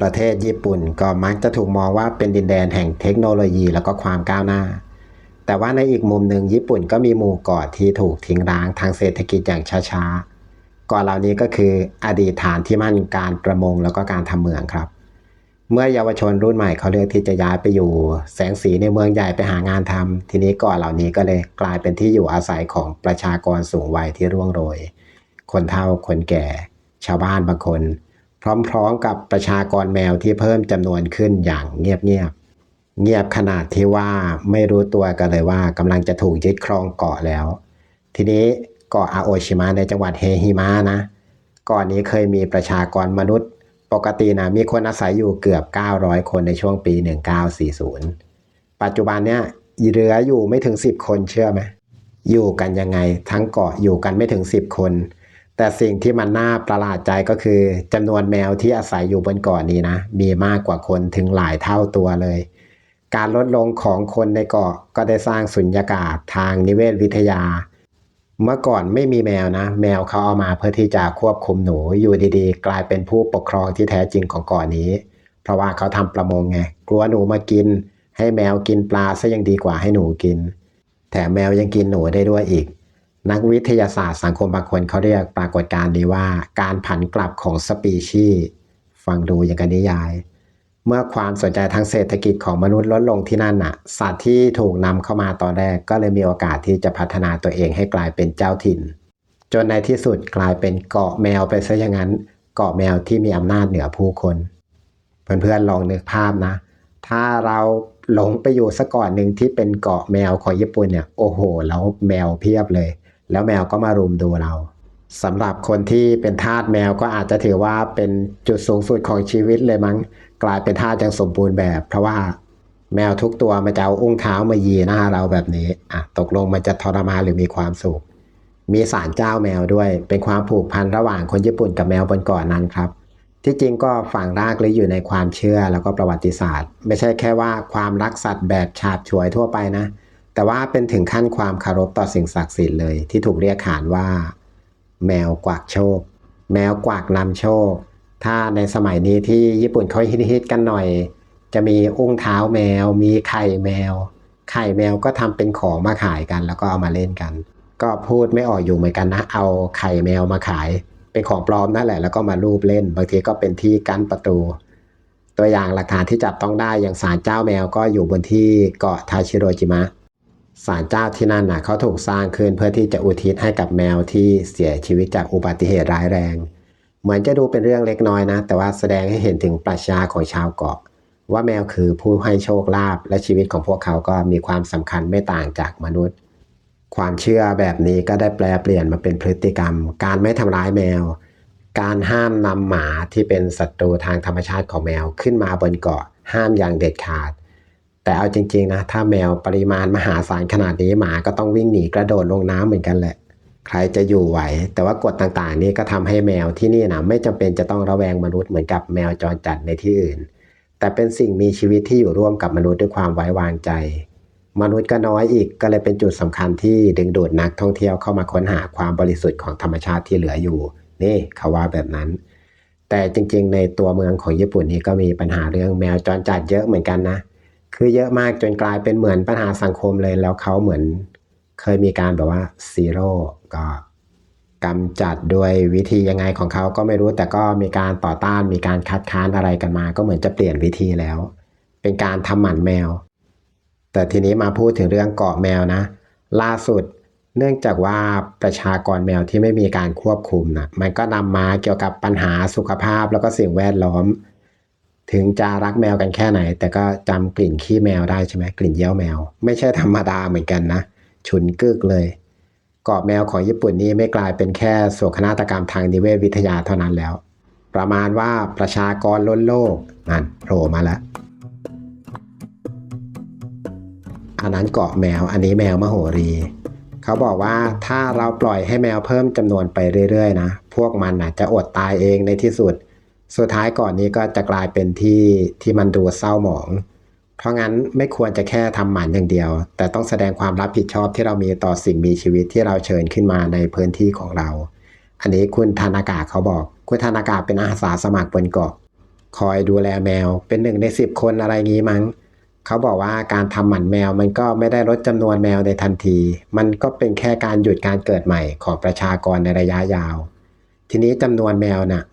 ประเทศญี่ปุ่นก็มักจะถูกมองว่าเป็นดินแดนแห่งเทคโนโลยีแล้วก็ความก้าวหน้า แต่ว่าในอีกมุมหนึ่งญี่ปุ่นก็มีหมู่เกาะที่ถูกทิ้งร้างทางเศรษฐกิจอย่างช้าๆเกาะเหล่านี้ก็คืออดีตฐานที่มั่นการประมงแล้วก็การทำเหมืองครับ เมื่อเยาวชนรุ่นใหม่เขาเลือกที่จะย้ายไปอยู่ แสงสีในเมืองใหญ่ไปหางานทำทีนี้เกาะเหล่านี้ก็เลยกลายเป็นที่อยู่อาศัยของประชากรสูงวัยที่ร่วงโรย คนเฒ่าคนแก่ ชาวบ้านบางคน พร้อมๆกับประชากรแมวที่เพิ่มจำนวนขึ้นอย่างเงียบๆ เงียบขนาดที่ว่าไม่รู้ตัวกันเลยว่ากำลังจะถูกยึดครองเกาะแล้ว ทีนี้เกาะอาโอชิมะในจังหวัดเฮฮิมะนะเกาะนี้เคยมีประชากรมนุษย์ ปกตินะมีคนอาศัยอยู่เกือบ 900 คนในช่วงปี 1940 ปัจจุบันเนี่ยเหลืออยู่ไม่ถึง 10 คนเชื่อไหมอยู่กันยังไง ทั้งเกาะอยู่กันไม่ถึง 10 คน แต่สิ่งที่มันน่าประหลาดใจก็คือจำนวนแมวที่อาศัยอยู่บนเกาะนี้นะ มีมากกว่าคนถึงหลายเท่าตัวเลย การลดลงของคนในเกาะก็ได้สร้างสุญญากาศทางนิเวศวิทยา เมื่อก่อนไม่มีแมวนะ แมวเขาเอามาเพื่อที่จะควบคุมหนูอยู่ดีๆ กลายเป็นผู้ปกครองที่แท้จริงของเกาะนี้ เพราะว่าเขาทำประมงไงกลัวหนูมากิน ให้แมวกินปลาซะยังดีกว่าให้หนูกินแถมแมวยังกินหนูได้ด้วยอีก นักวิทยาศาสตร์สังคมบางคนเขาเรียกปรากฏการณ์นี้ว่า การผันกลับของสปีชีส์ฟังดูอย่างกันนิยาย เมื่อความสนใจทางเศรษฐกิจของมนุษย์ลดลงที่นั่นน่ะ สัตว์ที่ถูกนำเข้ามาตอนแรกก็เลยมีโอกาสที่จะพัฒนาตัวเองให้กลายเป็นเจ้าถิ่น จนในที่สุดกลายเป็นเกาะแมวไปซะอย่างนั้น เกาะแมวที่มีอำนาจเหนือผู้คน เพื่อนๆลองนึกภาพนะ ถ้าเราหลงไปอยู่สักก่อนหนึ่งที่เป็นเกาะแมวของญี่ปุ่นเนี่ยโอ้โห แล้วแมวเพียบเลย แล้วแมวก็มารุมดูเราสำหรับคนที่เป็นทาสแมวก็อาจจะถือว่าเป็นจุดสูงสุดของชีวิตเลยมั้ง กลายเป็นทาสอย่างสมบูรณ์แบบ เพราะว่าแมวทุกตัวมันจะเอาอุ้งเท้ามายีหน้าเราแบบนี้อะตกลงมันจะทรมานหรือมีความสุข มีศาลเจ้าแมวด้วย เป็นความผูกพันระหว่างคนญี่ปุ่นกับแมวบนเกาะนั้นครับ ที่จริงก็ฝังรากเลึกอยู่ในความเชื่อแล้วก็ประวัติศาสตร์ ไม่ใช่แค่ว่าความรักสัตว์แบบฉาบฉวยทั่วไปนะ แต่ว่าเป็นถึงขั้นความคารพต่อสิ่งศักดิ์สิทธิ์เลย ที่ถูกเรียกขานว่า แมวกวักโชค แมวกวักนำโชค ถ้าในสมัยนี้ที่ญี่ปุ่นเขาฮิตๆกันหน่อย จะมีอุ้งเท้าแมว มีไข่แมว ไข่แมวก็ทำเป็นของมาขายกัน แล้วก็เอามาเล่นกัน ก็พูดไม่ออกอยู่เหมือนกันนะ เอาไข่แมวมาขาย เป็นของปลอมนั่นแหละ แล้วก็มารูปเล่น บางทีก็เป็นที่กั้นประตูตัวอย่างหลักฐานที่จับต้องได้อย่างศาลเจ้าแมวก็อยู่บนที่เกาะทาชิโรจิมะ ศาลเจ้าที่นั่นนะเขาถูกสร้างขึ้นเพื่อที่จะอุทิศให้กับแมวที่เสียชีวิตจากอุบัติเหตุร้ายแรง เหมือนจะดูเป็นเรื่องเล็กน้อยนะ แต่ว่าแสดงให้เห็นถึงปรัชญาของชาวเกาะ ว่าแมวคือผู้ให้โชคลาภและชีวิตของพวกเขาก็มีความสำคัญไม่ต่างจากมนุษย์ ความเชื่อแบบนี้ก็ได้แปลเปลี่ยนมาเป็นพฤติกรรม การไม่ทำร้ายแมว การห้ามนำหมาที่เป็นศัตรูทางธรรมชาติของแมวขึ้นมาบนเกาะห้ามอย่างเด็ดขาด แต่เอาจริง ๆ นะ ถ้าแมวปริมาณมหาศาลขนาดนี้หมาก็ต้องวิ่งหนีกระโดดลงน้ำเหมือนกันแหละ ใครจะอยู่ไหว แต่ว่ากฎต่างๆ นี่ก็ทำให้แมวที่นี่นะไม่จำเป็นจะต้องระแวงมนุษย์เหมือนกับแมวจรจัดในที่อื่น แต่เป็นสิ่งมีชีวิตที่อยู่ร่วมกับมนุษย์ด้วยความไว้วางใจ มนุษย์ก็น้อยอีกก็เลยเป็นจุดสำคัญที่ดึงดูดนักท่องเที่ยวเข้ามาค้นหาความบริสุทธิ์ของธรรมชาติที่เหลืออยู่ นี่เขาว่าแบบนั้น แต่จริงๆ ในตัวเมืองของญี่ปุ่นนี่ก็มีปัญหาเรื่องแมวจรจัดเยอะเหมือนกันนะ คือเยอะมากจนกลายเป็นเหมือนปัญหาสังคมเลย แล้วเขาเหมือนเคยมีการแบบว่าซีโร่ก็กำจัดด้วยวิธียังไงของเขาก็ไม่รู้แต่ก็มีการต่อต้านมีการคัดค้านอะไรกันมา ก็เหมือนจะเปลี่ยนวิธีแล้ว เป็นการทำหมันแมว แต่ทีนี้มาพูดถึงเรื่องเกาะแมวนะ ล่าสุดเนื่องจากว่าประชากรแมวที่ไม่มีการควบคุมนะมันก็นำมาเกี่ยวกับปัญหาสุขภาพแล้วก็สิ่งแวดล้อม ถึงจะรักแมวกันแค่ไหน แต่ก็จำกลิ่นขี้แมวได้ใช่ไหมกลิ่นเยี่ยวแมว ไม่ใช่ธรรมดาเหมือนกันนะฉุนกึกเลยเกาะแมวของญี่ปุ่นนี่ไม่กลายเป็นแค่โศกนาฏกรรมทางนิเวศวิทยาเท่านั้นแล้ว ประมาณว่าประชากรล้นโลกนั่นโผล่มาแล้วอันนั้นเกาะแมวอันนี้แมวมโหรี เขาบอกว่าถ้าเราปล่อยให้แมวเพิ่มจำนวนไปเรื่อยๆนะ พวกมันน่ะจะอดตายเองในที่สุด สุดท้ายก่อนนี้ก็จะกลายเป็นที่ที่มันดูเศร้าหมอง เพราะงั้นไม่ควรจะแค่ทำหมันอย่างเดียว แต่ต้องแสดงความรับผิดชอบที่เรามีต่อสิ่งมีชีวิตที่เราเชิญขึ้นมาในพื้นที่ของเรา อันนี้คุณธนากาเขาบอก คุณธนากาเป็นอาสาสมัครบนเกาะ คอยดูแลแมว เป็นหนึ่งในสิบคนอะไรงี้มั้ง เขาบอกว่าการทำหมันแมวมันก็ไม่ได้ลดจำนวนแมวในทันที มันก็เป็นแค่การหยุดการเกิดใหม่ของประชากรในระยะยาว ทีนี้จำนวนแมวน่ะ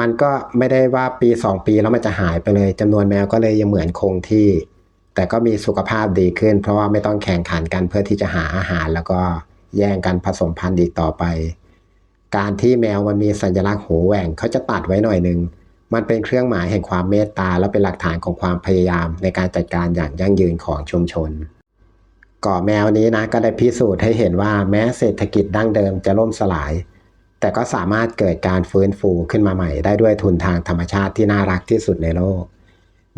มันก็ไม่ได้ว่าปีสองปีแล้วมันจะหายไปเลยจำนวนแมวก็เลยยังเหมือนคงที่ แต่ก็มีสุขภาพดีขึ้น เพราะว่าไม่ต้องแข่งขันกันเพื่อที่จะหาอาหาร แล้วก็แย่งกันผสมพันธุ์อีกต่อไป การที่แมวมันมีสัญลักษณ์หูแหว่งเขาจะตัดไว้หน่อยหนึ่งมันเป็นเครื่องหมายแห่งความเมตตาและเป็นหลักฐานของความพยายามในการจัดการอย่างยั่งยืนของชุมชนเกาะแมวนี้นะก็ได้พิสูจน์ให้เห็นว่าแม้เศรษฐกิจดั้งเดิมจะล่มสลาย แต่ก็สามารถเกิดการฟื้นฟูขึ้นมาใหม่ ได้ด้วยทุนทางธรรมชาติที่น่ารักที่สุดในโลก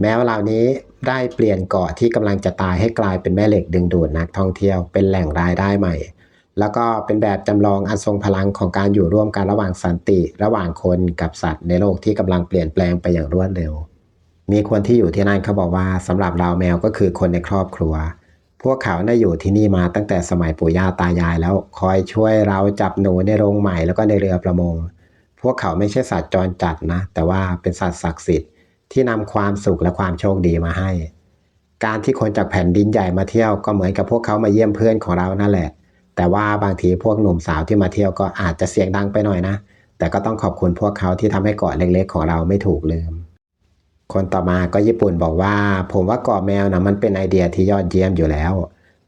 แมวเหล่านี้ได้เปลี่ยนเกาะที่กำลังจะตายให้กลายเป็นแม่เหล็กดึงดูดนักท่องเที่ยวเป็นแหล่งรายได้ใหม่ แล้วก็เป็นแบบจำลองอันทรงพลังของการอยู่ร่วมกันระหว่างสันติ ระหว่างคนกับสัตว์ในโลกที่กำลังเปลี่ยนแปลงไปอย่างรวดเร็ว มีคนที่อยู่ที่นั่นเขาบอกว่าสำหรับเราแมวก็คือคนในครอบครัว พวกเขาได้อยู่ที่นี่มาตั้งแต่สมัยปู่ย่าตายายแล้วคอยช่วยเราจับหนูในโรงใหม่แล้วก็ในเรือประมง พวกเขาไม่ใช่สัตว์จรจัดนะ แต่ว่าเป็นสัตว์ศักดิ์สิทธิ์ที่นำความสุขและความโชคดีมาให้ การที่คนจากแผ่นดินใหญ่มาเที่ยวก็เหมือนกับพวกเขามาเยี่ยมเพื่อนของเรานั่นแหละ แต่ว่าบางทีพวกหนุ่มสาวที่มาเที่ยวก็อาจจะเสียงดังไปหน่อยนะ แต่ก็ต้องขอบคุณพวกเขาที่ทำให้เกาะเล็กๆ ของเราไม่ถูกลืม คนต่อมาก็ญี่ปุ่นบอกว่า ผมว่าเกาะแมวนะมันเป็นไอเดียที่ยอดเยี่ยมอยู่แล้ว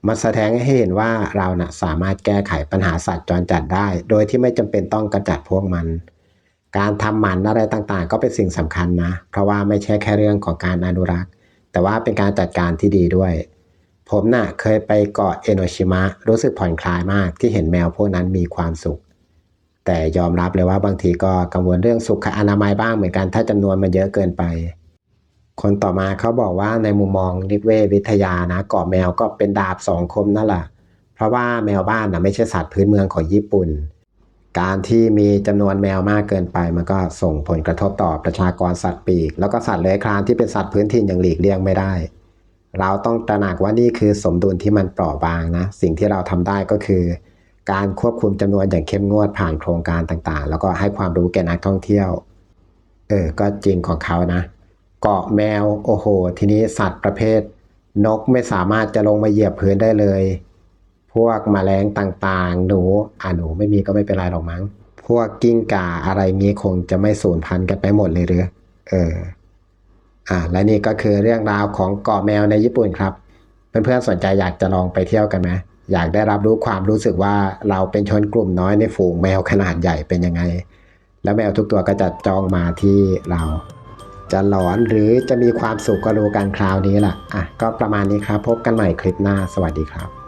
มันแสดงให้เห็นว่าเรานะสามารถแก้ไขปัญหาสัตว์จรจัดได้ โดยที่ไม่จำเป็นต้องกำจัดพวกมัน การทำหมันอะไรต่างๆ ก็เป็นสิ่งสำคัญนะ เพราะว่าไม่ใช่แค่เรื่องของการอนุรักษ์ แต่ว่าเป็นการจัดการที่ดีด้วย ผมน่ะเคยไปเกาะเอโนชิมะรู้สึกผ่อนคลายมากที่เห็นแมวพวกนั้นมีความสุขแต่ยอมรับเลยว่าบางทีก็กังวลเรื่องสุขอนามัยบ้างเหมือนกันถ้าจำนวนมันเยอะเกินไป คนต่อมาเขาบอกว่าในมุมมองนิเวศวิทยานะเกาะแมวก็เป็นดาบสองคมนั่นแหละเพราะว่าแมวบ้านนะไม่ใช่สัตว์พื้นเมืองของญี่ปุ่น การที่มีจำนวนแมวมากเกินไป มันก็ส่งผลกระทบต่อประชากรสัตว์ปีก แล้วก็สัตว์เลื้อยคลานที่เป็นสัตว์พื้นถิ่นอย่างหลีกเลี่ยงไม่ได้ เราต้องตระหนักว่านี่คือสมดุลที่มันเปราะบางนะ สิ่งที่เราทำได้ก็คือ การควบคุมจำนวนอย่างเข้มงวดผ่านโครงการต่างๆ แล้วก็ให้ความรู้แก่นักท่องเที่ยว เออ ก็จริงของเขานะ เกาะแมว โอ้โห ทีนี้สัตว์ประเภท นกไม่สามารถจะลงมาเหยียบพื้นได้เลย พวกแมลงต่างๆ หนูอ่าหนูไม่มีก็ไม่เป็นไรหรอกมั้ง พวกกิ้งก่าอะไรงี้คงจะไม่สูญพันธุ์กันไปหมดเลยหรือ เออ อ่าและนี่ก็คือเรื่องราวของเกาะแมวในญี่ปุ่นครับ เพื่อนๆสนใจอยากจะลองไปเที่ยวกันไหมอยากได้รับรู้ความรู้สึกว่าเราเป็นชนกลุ่มน้อยในฝูงแมวขนาดใหญ่เป็นยังไง แล้วแมวทุกตัวก็จะจ้องมาที่เรา จะหลอนหรือจะมีความสุขก็รู้กันคราวนี้แหละอะก็ประมาณนี้ครับ พบกันใหม่คลิปหน้า สวัสดีครับ